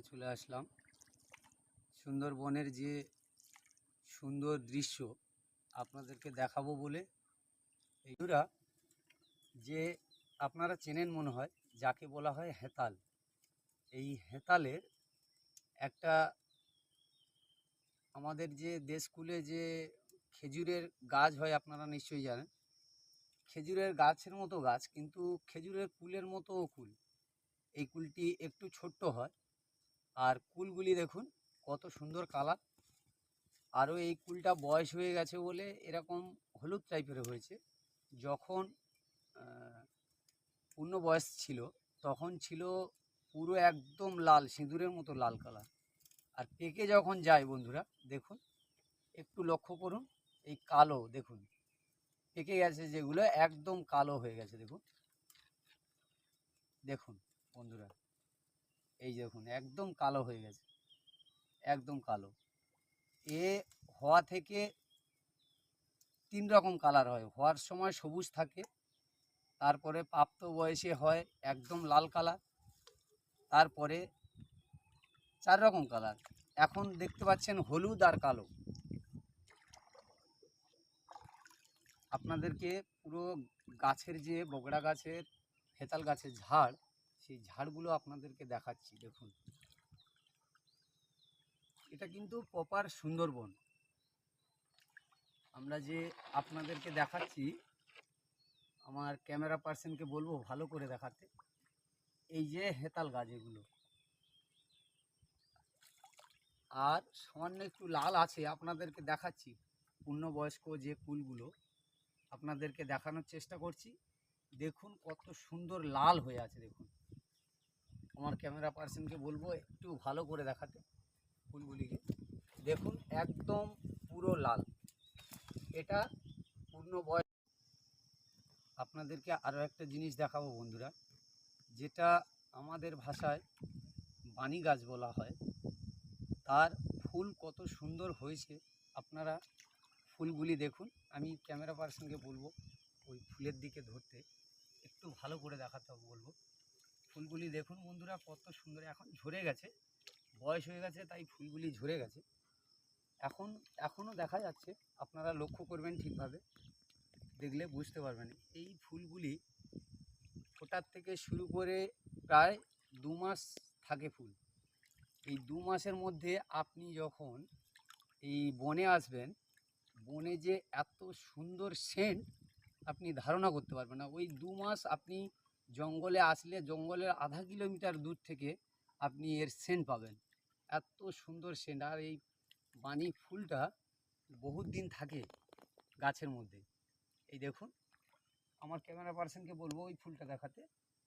নিয়ে চলে আসলাম। সুন্দরবনের যে সুন্দর দৃশ্য আপনাদেরকে দেখাবো বলে এইগুলা যে আপনারা চেনেন মনে হয়, যাকে বলা হয় হেতাল। এই হেতালের একটা আমাদের যে দেশকুলে যে খেজুরের গাছ হয়, আপনারা নিশ্চয়ই জানেন। খেজুরের গাছের মতো গাছ, কিন্তু খেজুরের কুলের মতো কুল। এই কুলটি একটু ছোট্ট হয় আর কুলগুলি দেখুন, কত সুন্দর কালার। আরও এই কুলটা বয়স হয়ে গেছে বলে এরকম হলুদ টাইপের হয়েছে। যখন পূর্ণ বয়স ছিল, তখন ছিল পুরো একদম লাল, সিঁদুরের মতো লাল কালার। আর পেকে যখন যায় বন্ধুরা, দেখুন, একটু লক্ষ্য করুন, এই কালো দেখুন, পেকে গেছে যেগুলো একদম কালো হয়ে গেছে, দেখুন। দেখুন বন্ধুরা এই দেখুন, একদম কালো হয়ে গেছে। একদম কালো। এ হওয়া থেকে তিন রকম কালার হয়। হওয়ার সময় সবুজ থাকে, তারপরে প্রাপ্ত বয়সে হয় একদম লাল কালার, তারপরে চার রকম কালার। এখন দেখতে পাচ্ছেন হলুদ আর কালো। আপনাদেরকে পুরো গাছের যে বগড়া গাছের হেতাল গাছের ঝাড় সেই ঝাড়গুলো আপনাদেরকে দেখাচ্ছি, দেখুন। এটা কিন্তু প্রপার সুন্দরবন। আমরা যে আপনাদেরকে দেখাচ্ছি, আমার ক্যামেরা পার্সনকে বলব ভালো করে দেখাতে। এই যে হেতাল গাছ এগুলো। আর সামান্য একটু লাল আছে, আপনাদেরকে দেখাচ্ছি। পূর্ণবয়স্ক যে কুলগুলো, আপনাদেরকে দেখানোর চেষ্টা করছি। দেখুন কত সুন্দর লাল হয়ে আছে, দেখুন। আমার ক্যামেরা পার্সনকে বলব একটু ভালো করে দেখাতে ফুলগুলিকে। দেখুন, একদম পুরো লাল। এটা পূর্ণ বয়স। আপনাদেরকে আরও একটা জিনিস দেখাবো বন্ধুরা, যেটা আমাদের ভাষায় বাণী গাছ বলা হয়। তার ফুল কত সুন্দর হয়েছে। আপনারা ফুলগুলি দেখুন। আমি ক্যামেরা পার্সনকে বলব ওই ফুলের দিকে ধরতে, একটু ভালো করে দেখাতে বলব। ফুলগুলি দেখুন বন্ধুরা, কত সুন্দর। এখন ঝরে গেছে, বয়স হয়ে গেছে, তাই ফুলগুলি ঝরে গেছে। এখন, এখনও দেখা যাচ্ছে, আপনারা লক্ষ্য করবেন ঠিকভাবে, দেখলে বুঝতে পারবেন। এই ফুলগুলি ফোটার থেকে শুরু করে প্রায় দু মাস থাকে ফুল। এই দু মাসের মধ্যে আপনি যখন এই বনে আসবেন, বনে যে এত সুন্দর সেন্ট, আপনি ধারণা করতে পারবেন না। ওই দু মাস আপনি জঙ্গলে আসলে জঙ্গলের আধা কিলোমিটার দূর থেকে আপনি এর সেন্ট পাবেন। এত সুন্দর সেন্ট। আর এই বাণী ফুলটা বহুত দিন থাকে গাছের মধ্যে। এই দেখুন, আমার ক্যামেরা পার্সনকে বলব ওই ফুলটা দেখাতে।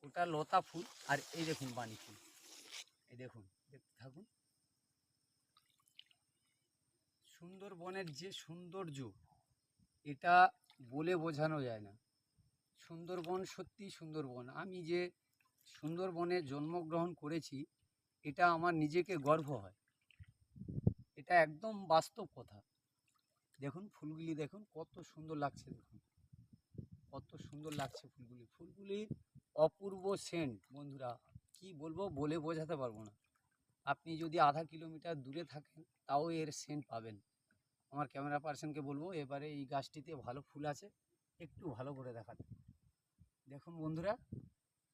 ওটা লতা ফুল আর এই দেখুন বাণী ফুল। এই দেখুন, দেখতে থাকুন। সুন্দরবনের যে সৌন্দর্য, এটা বলে বোঝানো যায় না। সুন্দরবন সত্যি সুন্দরবন। আমি যে সুন্দরবনে জন্মগ্রহণ করেছি, এটা আমার নিজেকে গর্ব হয়। এটা একদম বাস্তব কথা। দেখুন ফুলগুলি, দেখুন কত সুন্দর লাগছে, দেখুন। কত সুন্দর লাগছে ফুলগুলি। ফুলগুলির অপূর্ব সেন্ট বন্ধুরা, কি বলব বলে বোঝাতে পারব না। আপনি যদি আধা কিলোমিটার দূরে থাকেন, তাও এর সেন্ট পাবেন। আমার ক্যামেরা পার্সনকে বলব, এবারে এই গাছটিতে ভালো ফুল আছে, একটু ভালো করে দেখাতে। দেখুন বন্ধুরা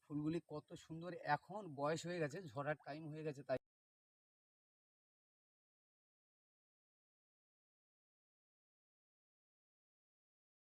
ফুলগুলি কত সুন্দর এখন বয়স হয়ে গেছে ঝরার টাইম হয়ে গেছে তাই